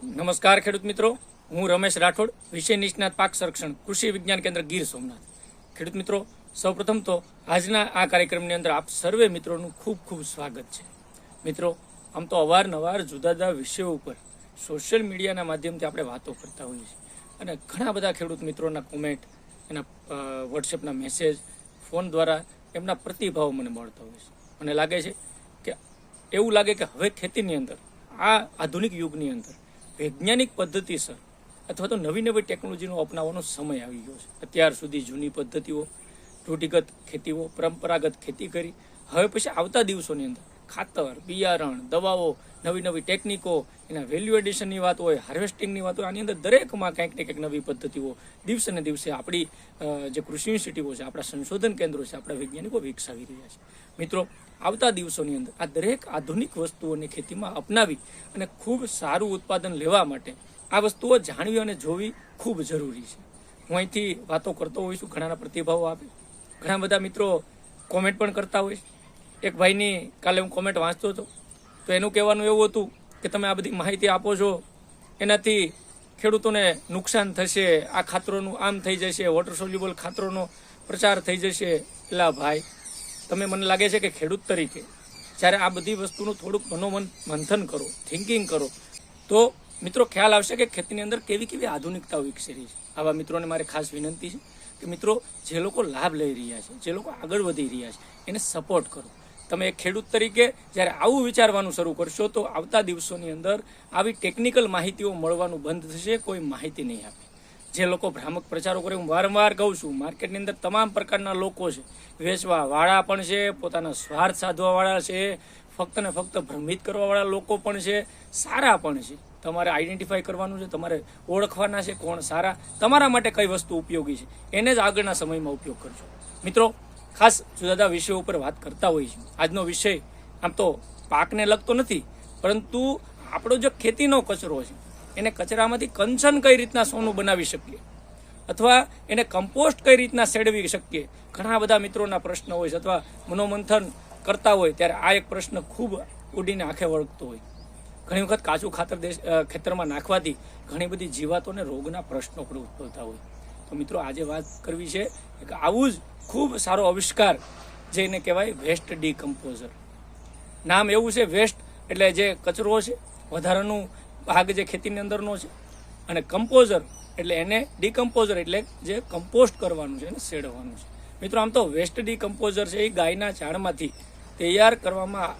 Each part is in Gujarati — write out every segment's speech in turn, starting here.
નમસ્કાર ખેડૂત મિત્રો. હું રમેશ રાઠોડ, વિષય નિષ્ણાત પાક સંરક્ષણ, કૃષિ વિજ્ઞાન કેન્દ્ર ગીર સોમનાથ. ખેડૂત મિત્રો, સૌપ્રથમ તો આજના આ કાર્યક્રમની અંદર આપ સર્વે મિત્રોનું ખૂબ ખૂબ સ્વાગત છે. મિત્રો, આમ તો અવારનવાર જુદા જુદા વિષયો ઉપર સોશિયલ મીડિયાના માધ્યમથી આપણે વાતો કરતા હોઈએ છીએ. અને ઘણા બધા ખેડૂત મિત્રોના કોમેન્ટ એના વોટ્સએપના મેસેજ ફોન દ્વારા એમના પ્રતિભાવો મને મળતા હોય છે. મને લાગે છે કે, એવું લાગે કે હવે ખેતીની અંદર, આ આધુનિક યુગની અંદર વૈજ્ઞાનિક પદ્ધતિસર અથવા તો નવી નવી ટેકનોલોજીનો અપનાવવાનો સમય આવી ગયો છે. અત્યાર સુધી જૂની પદ્ધતિઓ, રૂઢિગત ખેતીઓ, પરંપરાગત ખેતી કરી, હવે પછી આવતા દિવસોની અંદર ખાતર, બિયારણ, દવાઓ, નવી નવી ટેકનિકો એના વેલ્યુ એડિશનની વાત હોય હાર્વેસ્ટિંગની વાત હોય, આની અંદર દરેકમાં કંઈક ને કંઈક નવી પદ્ધતિઓ દિવસે ને દિવસે આપણી જે કૃષિ યુનિવર્સિટીઓ છે, આપણા સંશોધન કેન્દ્રો છે, આપણા વૈજ્ઞાનિકો વિકસાવી રહ્યા છે. મિત્રો, આવતા દિવસોની અંદર આ દરેક આધુનિક વસ્તુઓને ખેતીમાં અપનાવી અને ખૂબ સારું ઉત્પાદન લેવા માટે આ વસ્તુઓ જાણવી અને જોવી ખૂબ જરૂરી છે. હું અહીંથી વાતો કરતો હોઈશું, ઘણાના પ્રતિભાવો આપે. ઘણા બધા મિત્રો કોમેન્ટ પણ કરતા હોય છે. એક ભાઈની કાલે હું કોમેન્ટ વાંચતો હતો. તો એનું કહેવાનું એવું હતું કે તમે આ બધી માહિતી આપો છો, એનાથી ખેડૂતોને નુકસાન થશે, આ ખાતરોનું આમ થઈ જશે વોટર સોલ્યુબલ ખાતરોનો પ્રચાર થઈ જશે. એલા ભાઈ, તમે મને લાગે છે કે ખેડૂત તરીકે જ્યારે આ બધી વસ્તુનું થોડુંક મનોમન મંથન કરો થિંકિંગ કરો, તો મિત્રો ખ્યાલ આવશે કે ખેતીની અંદર કેવી કેવી આધુનિકતાઓ વિકસી રહી છે. આવા મિત્રોને મારે ખાસ વિનંતી છે કે મિત્રો, જે લોકો લાભ લઈ રહ્યા છે, જે લોકો આગળ વધી રહ્યા છે, એને સપોર્ટ કરો. તમે એક ખેડૂત તરીકે જ્યારે આવું વિચારવાનું શરૂ કરશો, તો આવતા દિવસોની અંદર આવી ટેકનિકલ માહિતીઓ મળવાનું બંધ થશે, કોઈ માહિતી નહીં આપે. જે લોકો ભ્રામક પ્રચારો કરે, હું વારંવાર કહું છું, માર્કેટની અંદર તમામ પ્રકારના લોકો છે. વેચવા વાળા પણ છે, પોતાના સ્વાર્થ સાધવાવાળા છે, ફક્ત ને ફક્ત ભ્રમિત કરવાવાળા લોકો પણ છે, સારા પણ છે. તમારે આઈડેન્ટિફાઈ કરવાનું છે, તમારે ઓળખવાના છે કોણ સારા. તમારા માટે કઈ વસ્તુ ઉપયોગી છે, એને જ આગળના સમયમાં ઉપયોગ કરજો. મિત્રો ખાસ જુદા જુદા વિષયો ઉપર વાત કરતા હોઈએ છીએ. આજનો વિષય આમ તો પાકને લગતો નથી, પરંતુ આપણો જે ખેતીનો કચરો છે, એને કચરામાંથી કંચન કઈ રીતના સોનું બનાવી શકીએ? અથવા એને કમ્પોસ્ટ કઈ રીતના સેડવી શકીએ? ઘણા બધા મિત્રોના પ્રશ્ન હોય છે, અથવા મનોમંથન કરતા હોય, ત્યારે આ એક પ્રશ્ન ખૂબ ઉડીને આંખે વળગતો હોય. ઘણી વખત કાચું ખાતર દેશ ખેતરમાં નાખવાથી ઘણી બધી જીવાતોને રોગના પ્રશ્નો પણ ઉદ્ભવતા હોય. તો મિત્રો આજે વાત કરવી છે કે આવું જ ખૂબ સારો આવિષ્કાર જેને કહેવાય વેસ્ટ ડીકમ્પોઝર. નામ એવું છે વેસ્ટ એટલે જે કચરો છે, વધારાનું ભાગ જે ખેતીની અંદરનો છે, અને કમ્પોઝર એટલે એને ડીકમ્પોઝર એટલે જે કમ્પોસ્ટ કરવાનું છે એને શેડવાનું છે. મિત્રો આમ તો વેસ્ટ ડીકમ્પોઝર છે એ ગાયના ઝાડમાંથી તૈયાર કરવામાં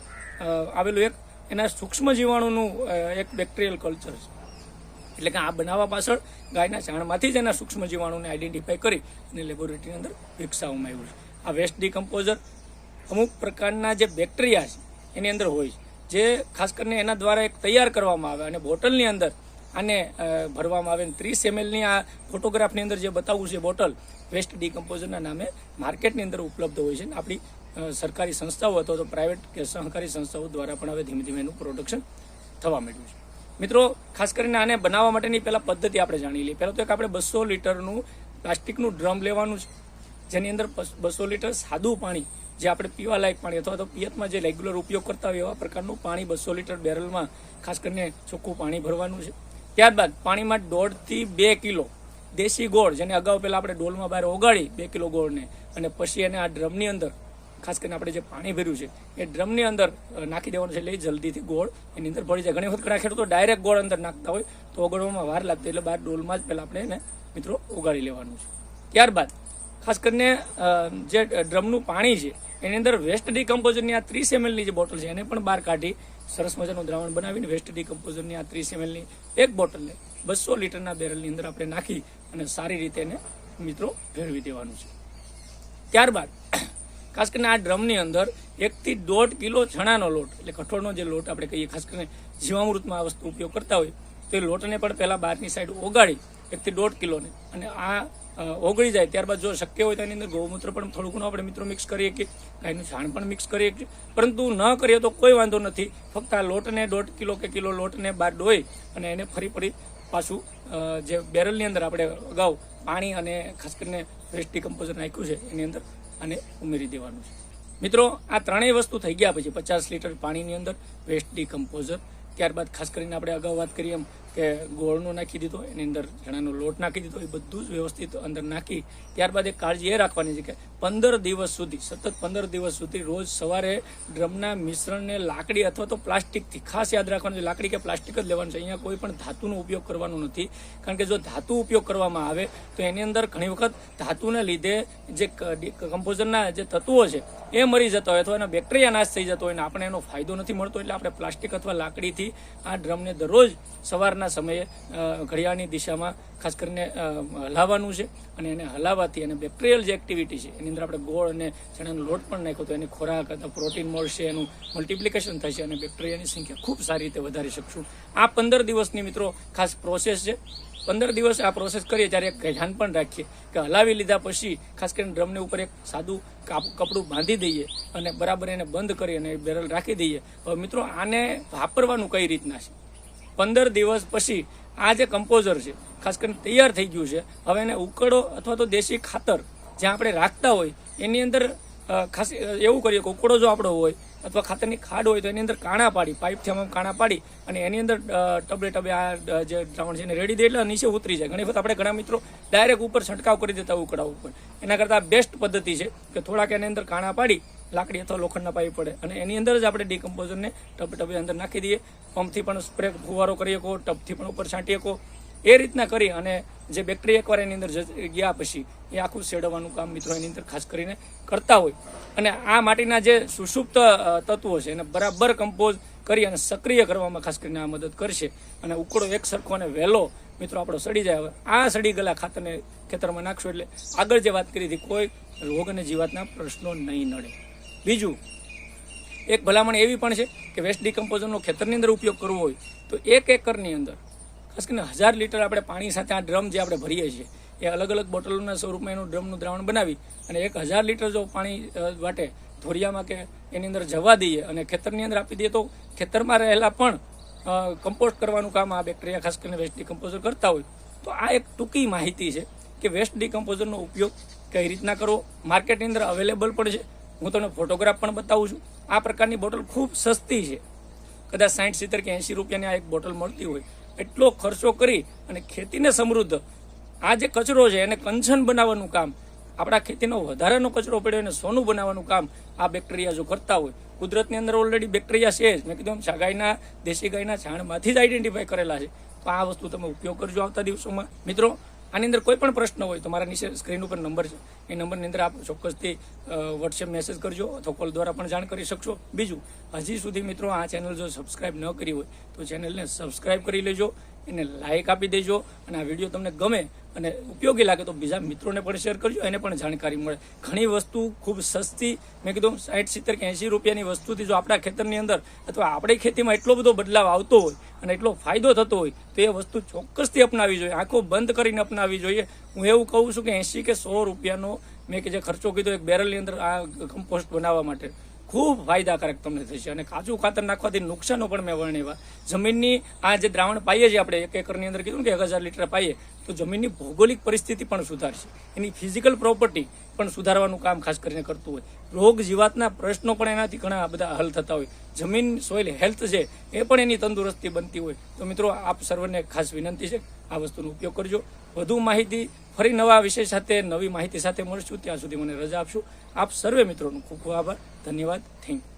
આવેલું એક એના સૂક્ષ્મ જીવાણુનું એક બેક્ટેરિયલ કલ્ચર છે. એટલે કે આ બનાવવા પાછળ ગાયના છાણમાંથી જ એના સૂક્ષ્મ જીવાણુને આઈડેન્ટિફાઈ કરી અને લેબોરેટરીની અંદર વિકસાવવામાં આવ્યું છે. આ વેસ્ટ ડિકમ્પોઝર અમુક પ્રકારના જે બેક્ટેરિયા છે, એની અંદર હોય છે. જે ખાસ કરીને એના દ્વારા એક તૈયાર કરવામાં આવે અને બોટલની અંદર આને ભરવામાં આવે ત્રીસ એમએલની આ ફોટોગ્રાફની અંદર જે બતાવવું છે બોટલ વેસ્ટ ડિકમ્પોઝરના નામે માર્કેટની અંદર ઉપલબ્ધ હોય છે અને આપણી સરકારી સંસ્થાઓ અથવા તો પ્રાઇવેટ કે સહકારી સંસ્થાઓ દ્વારા પણ હવે ધીમે ધીમે એનું પ્રોડક્શન થવા માંડ્યું છે. મિત્રો, ખાસ કરીને આને બનાવવા માટેની પહેલા પદ્ધતિ આપણે જાણી લઈએ. પહેલાં તો એક આપણે બસો લીટરનું પ્લાસ્ટિકનું ડ્રમ લેવાનું છે, જેની અંદર બસો લીટર સાદું પાણી જે આપણે પીવા લાયક પાણી અથવા તો પિયતમાં જે રેગ્યુલર ઉપયોગ કરતા હોય એવા પ્રકારનું પાણી બસો લીટર બેરલમાં ખાસ કરીને ચોખ્ખું પાણી ભરવાનું છે. ત્યારબાદ પાણીમાં દોઢથી બે કિલો દેશી ગોળ, જેને અગાઉ પહેલાં આપણે ડોલમાં બહાર ઓગાળી બે કિલો ગોળને, અને પછી એને આ ડ્રમની અંદર ખાસ કરીને આપણે જે પાણી ભર્યું છે, એ ડ્રમની અંદર નાખી દેવાનું છે એટલે જલ્દીથી ગોળ, એની અંદર ભળી જાય. ઘણી વખત ઘણા ખેડૂતો ડાયરેક્ટ ગોળ અંદર નાખતા હોય તો ઓગળવામાં વાર લાગતી એટલે બહાર ડોલમાં જ પહેલાં આપણે એને, મિત્રો ઓગાળી લેવાનું છે. ત્યારબાદ, ખાસ કરીને જે ડ્રમનું પાણી છે, એની અંદર વેસ્ટ ડીકમ્પોઝરની આ ત્રીસ એમએલની જે બોટલ છે, એને પણ બહાર કાઢી સરસ મજાનું દ્રાવણ બનાવીને વેસ્ટ ડીકમ્પોઝરની આ ત્રીસ એમએલની એક બોટલને બસો લીટરના બેરલની અંદર આપણે નાખી અને સારી રીતે એને, મિત્રો, ભેળવી દેવાનું છે. ત્યારબાદ ખાસ કરીને આ ડ્રમની અંદર એકથી દોઢ કિલો ચણાનો લોટ, એટલે કઠોળનો જે લોટ આપણે કહીએ, ખાસ કરીને જીવામૃતમાં આ વસ્તુ ઉપયોગ કરતા હોય, તો એ લોટને પણ પહેલાં બહારની સાઈડ ઓગાળી, એકથી દોઢ કિલોને. અને આ ઓગળી જાય ત્યારબાદ જો શક્ય હોય તો એની અંદર ગૌમૂત્ર પણ થોડું ઘણું આપણે મિત્રો મિક્સ કરીએ કે ગાયનું છાણ પણ મિક્સ કરીએ કે, પરંતુ ન કરીએ તો કોઈ વાંધો નથી. ફક્ત આ લોટને દોઢ કિલો કે કિલો લોટને બહાર ડોઈ અને એને ફરી ફરી પાછું જે બેરલની અંદર આપણે અગાઉ પાણી અને ખાસ કરીને વેસ્ટ ડિકમ્પોઝર નાખ્યું છે, એની અંદર આને ઉમેરી દેવાનું છે. મિત્રો, આ ત્રણેય વસ્તુ થઈ ગયા પછી પચાસ લીટર પાણીની અંદર વેસ્ટ ડિકમ્પોઝર ત્યારબાદ ખાસ કરીને આપણે અગાઉ વાત કરીએ એમ કે ગોળનો નાખી દીધો એની અંદર ચણાનો લોટ નાખી દીધો એ બધું જ વ્યવસ્થિત અંદર નાખી, ત્યારબાદ એક કાળજી એ રાખવાની છે કે પંદર દિવસ સુધી, સતત પંદર દિવસ સુધી રોજ સવારે ડ્રમના મિશ્રણને લાકડી અથવા તો પ્લાસ્ટિકથી, ખાસ યાદ રાખવાનું છે, લાકડી કે પ્લાસ્ટિક જ લેવાનું છે, અહીંયા કોઈ પણ ધાતુનો ઉપયોગ કરવાનો નથી, કારણ કે જો ધાતુ ઉપયોગ કરવામાં આવે, તો એની અંદર ઘણી વખત ધાતુને લીધે જે કમ્પોઝરના જે તત્વો છે, એ મરી જતા હોય અથવા એના બેક્ટેરિયા નાશ થઈ જતો હોય અને આપણે એનો ફાયદો નથી મળતો, એટલે આપણે પ્લાસ્ટિક અથવા લાકડીથી આ ડ્રમને દરરોજ સવારના સમયે ઘડિયાળની દિશામાં ખાસ કરીને હલાવવાનું છે અને એને હલાવવાથી અને બેક્ટેરિયલ જે એક્ટિવિટી છે, એની અંદર આપણે ગોળ અને ચણાનો લોટ પણ નાખ્યો તો એની ખોરાક અથવા પ્રોટીન મળશે, એનું મલ્ટિપ્લિકેશન થશે અને બેક્ટેરિયાની સંખ્યા ખૂબ સારી રીતે વધારી શકશું. આ પંદર દિવસની મિત્રો ખાસ પ્રોસેસ છે. પંદર દિવસ આ પ્રોસેસ કરીએ ત્યારે એક ધ્યાન પણ રાખીએ કે હલાવી લીધા પછી ખાસ કરીને ડ્રમને ઉપર એક સાદું કાપ- કપડું બાંધી દઈએ અને બરાબર એને બંધ કરી અને બેરલ રાખી દઈએ. હવે મિત્રો આને વાપરવાનું કઈ રીતના છે? પંદર દિવસ પછી આ જે કમ્પોઝર છે, ખાસ કરીને તૈયાર થઈ ગયું છે, હવે એને ઉકળો અથવા તો દેશી ખાતર જ્યાં આપણે રાખતા હોય, એની અંદર ખાસ એવું કરીએ કે ઉકળો જો આપણો હોય અથવા ખાતરની ખાડ હોય તો એની અંદર કાણા પાડી, પાઇપથી અમે કાણા પાડી અને એની અંદર ટબે ટબે આ જે દ્રાવણ છે એને રેડી દે એટલે નીચે ઉતરી જાય. ઘણી વખત આપણે ઘણા મિત્રો ડાયરેક્ટ ઉપર છંટકાવ કરી દેતા ઉકળા ઉપર. એના કરતાં બેસ્ટ પદ્ધતિ છે કે થોડાક એની અંદર કાણા પાડી લાકડી અથવા લોખંડના પાઇપ પડે અને એની અંદર જ આપણે ડીકમ્પોઝરને ટબ ટબે અંદર નાખી દઈએ. પંપથી પણ સ્પ્રે ફુવારો કરી શકો ટબથી પણ ઉપર છાંટી શકો. એ રીતના કરી અને જે બેક્ટેરિયા એકવાર એની અંદર ગયા પછી એ આખું શેડવાનું કામ મિત્રો એની અંદર ખાસ કરીને કરતા હોય. અને આ માટીના જે સુષુપ્ત તત્વો છે એને બરાબર કમ્પોઝ કરી અને સક્રિય કરવામાં ખાસ કરીને આ મદદ કરશે. અને ઉકળો એક સરખો અને વહેલો મિત્રો આપણો સડી જાય. હવે આ સડી ગયેલા ખાતરને ખેતરમાં નાખશો એટલે આગળ જે વાત કરી હતી કોઈ રોગ અને જીવાતના પ્રશ્નો નહીં નડે. બીજું, એક ભલામણ એવી પણ છે કે વેસ્ટ ડિકમ્પોઝરનો ખેતરની અંદર ઉપયોગ કરવો હોય તો એક એકરની અંદર, ખાસ કરીને હજાર લીટર આપણે પાણી સાથે આ ડ્રમ જે આપણે ભરીએ છીએ, એ અલગ અલગ બોટલોના સ્વરૂપમાં એનું ડ્રમનું દ્રાવણ બનાવી અને એક હજાર લીટર જો પાણી માટે ધોરિયામાં કે એની અંદર જવા દઈએ અને ખેતરની અંદર આપી દઈએ તો ખેતરમાં રહેલા પણ કમ્પોસ્ટ કરવાનું કામ આ બેક્ટેરિયા ખાસ કરીને વેસ્ટ ડિકમ્પોઝર કરતા હોય. તો આ એક ટૂંકી માહિતી છે કે વેસ્ટ ડિકમ્પોઝરનો ઉપયોગ કઈ રીતના કરવો? માર્કેટની અંદર અવેલેબલ પણ છે. હું તમને ફોટોગ્રાફ પણ બતાવું છું. આ પ્રકારની બોટલ ખૂબ સસ્તી છે. કદાચ સાઠ સિત્તેર કે એંશી રૂપિયાની આ એક બોટલ મળતી હોય. એટલો ખર્ચો કરી અને ખેતીને સમૃદ્ધ. આ જે કચરો છે, એને કંચન બનાવવાનું કામ. આપણા ખેતીનો વધારાનો કચરો પડ્યો એને સોનું બનાવવાનું કામ આ બેક્ટેરિયા જો કરતા હોય. કુદરતની અંદર ઓલરેડી બેક્ટેરિયા છે જ. મેં કીધું એમ ગાયના દેશી ગાયના છાણમાંથી જ આઈડેન્ટિફાય કરેલા છે. તો આ વસ્તુ તમે ઉપયોગ કરજો આવતા દિવસોમાં. મિત્રો આની અંદર કોઈ પણ પ્રશ્ન હોય તો મારા નીચે સ્ક્રીન ઉપર નંબર છે. એ નંબરની અંદર આપ ચોક્કસથી વોટ્સએપ મેસેજ કરજો અથવા કોલ દ્વારા પણ જાણ કરી શકશો. બીજું, હજી સુધી મિત્રો આ ચેનલ જો સબસ્ક્રાઇબ ન કરી હોય તો ચેનલને સબસ્ક્રાઇબ કરી લેજો. એને લાઇક આપી દેજો. અને આ વીડિયો તમને ગમે અને ઉપયોગી લાગે તો બીજા મિત્રોને પણ શેર કરજો. એને પણ જાણકારી મળે. ઘણી વસ્તુ ખૂબ સસ્તી, મેં કીધું સાઠ સિત્તેર કે એંશી રૂપિયાની વસ્તુથી જો આપણા ખેતરની અંદર અથવા આપણી ખેતીમાં એટલો બધો બદલાવ આવતો હોય અને એટલો ફાયદો થતો હોય, તો એ વસ્તુ ચોક્કસથી અપનાવી જોઈએ. આંખો બંધ કરીને અપનાવી જોઈએ. હું એવું કહું છું કે એંશી કે સો રૂપિયાનો મેં કે જે ખર્ચો કીધો એક બેરલની અંદર આ કમ્પોસ્ટ બનાવવા માટે. ખૂબ ફાયદાકારક તમને થશે. અને કાચું ખાતર નાખવાથી નુકસાનો પણ મેં વર્ણવ્યા. જમીનની આ જે દ્રાવણ પાઈએ છીએ આપણે, એક એકરની અંદર કીધું કે એક હજાર લીટર પાઈએ, તો જમીનની ભૌગોલિક પરિસ્થિતિ પણ સુધારશે. એની ફિઝિકલ પ્રોપર્ટી પણ સુધારવાનું કામ ખાસ કરીને કરતું હોય. રોગ જીવાતના પ્રશ્નો પણ એનાથી ઘણા બધા હલ થતા હોય. જમીન, સોઇલ, હેલ્થ છે, એ પણ એની તંદુરસ્તી બનતી હોય. તો મિત્રો, આપ સર્વને ખાસ વિનંતી છે, આ વસ્તુનો ઉપયોગ કરજો. વધુ માહિતી ફરી નવા વિષય સાથે, નવી માહિતી સાથે મળશું. ત્યાં સુધી મને રજા આપશું. આપ સર્વે મિત્રોનો ખૂબ ખૂબ આભાર. ધન્યવાદ. Thank you.